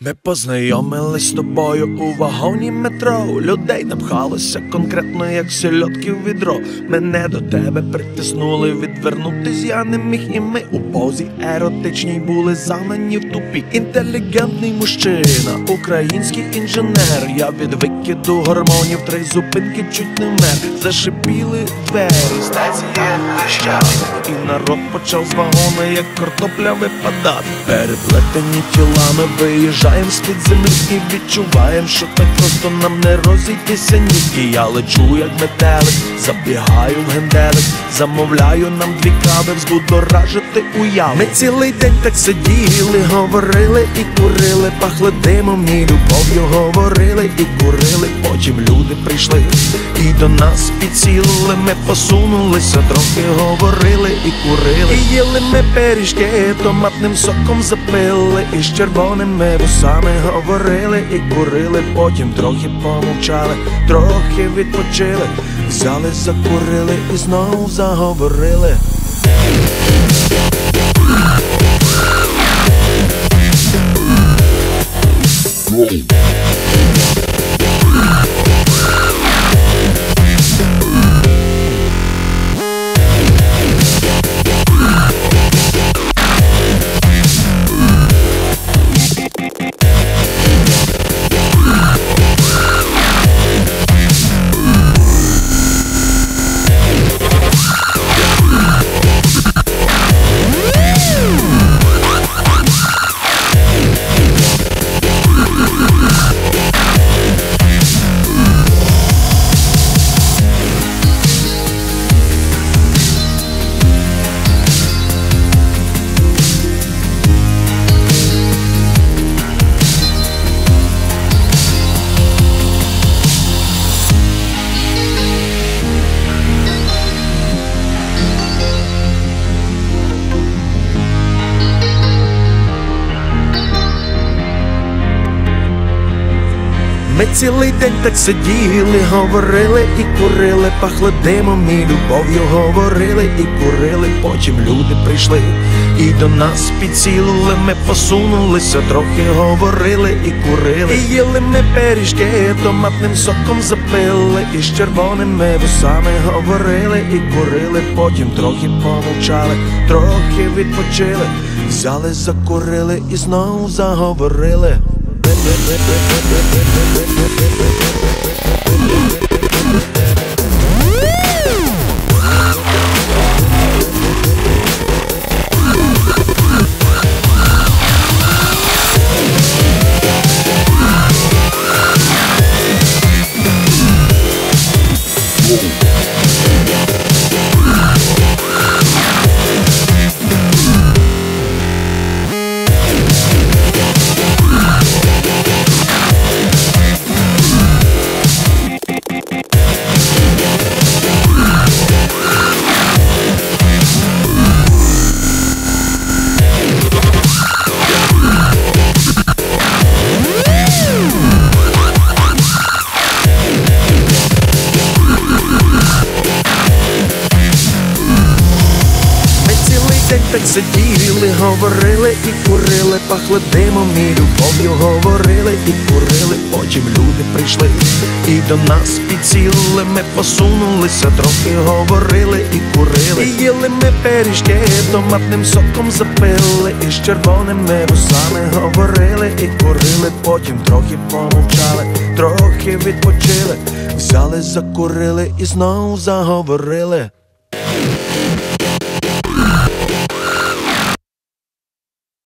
Ми познайомились з тобою у вагоні метро. Людей напхалося конкретно, як сельодки в відро. Мене до тебе притиснули, відвернутись я не міг, і ми у позі еротичній були загнані в тупі. Інтелігентний мужчина, український інженер. Я від викиду гормонів три зупинки чуть не вмер. Зашипіли двері, станція тріщали І народ почав з вагона, як картопля випадати. Переплетені тілами виїжджаєм з-під землі і відчуваєм, що так просто нам не розійтися ніки. Я лечу, як метелик, забігаю в генделик, замовляю нам дві кави, взбудоражити уяву. Ми цілий день так сиділи, говорили і курили, пахли димом ні любов'ю говорили і курили. Потім люди прийшли і до нас підсіли. Ми посунулися, трохи говорили і курили. І їли ми пиріжки, томатним соком запили, і з червоними вусами говорили і курили. Потім трохи помовчали, трохи відпочили, взяли, закурили і знову заговорили. Ми цілий день так сиділи, говорили і курили, пахли димом і любов'ю говорили і курили. Потім люди прийшли і до нас підсіли. Ми посунулися, трохи говорили і курили. І їли ми пиріжки, томатним соком запили, і з червоними вусами говорили і курили. Потім трохи помовчали, трохи відпочили, взяли, закурили і знову заговорили. Так сиділи, говорили і курили, пахли димом і любов'ю говорили і курили. Потім люди прийшли і до нас підсіли. Ми посунулися, трохи говорили і курили. І їли ми пиріжки, томатним соком запили, і з червоними вусами говорили і курили. Потім трохи помовчали, трохи відпочили, взяли, закурили і знову заговорили.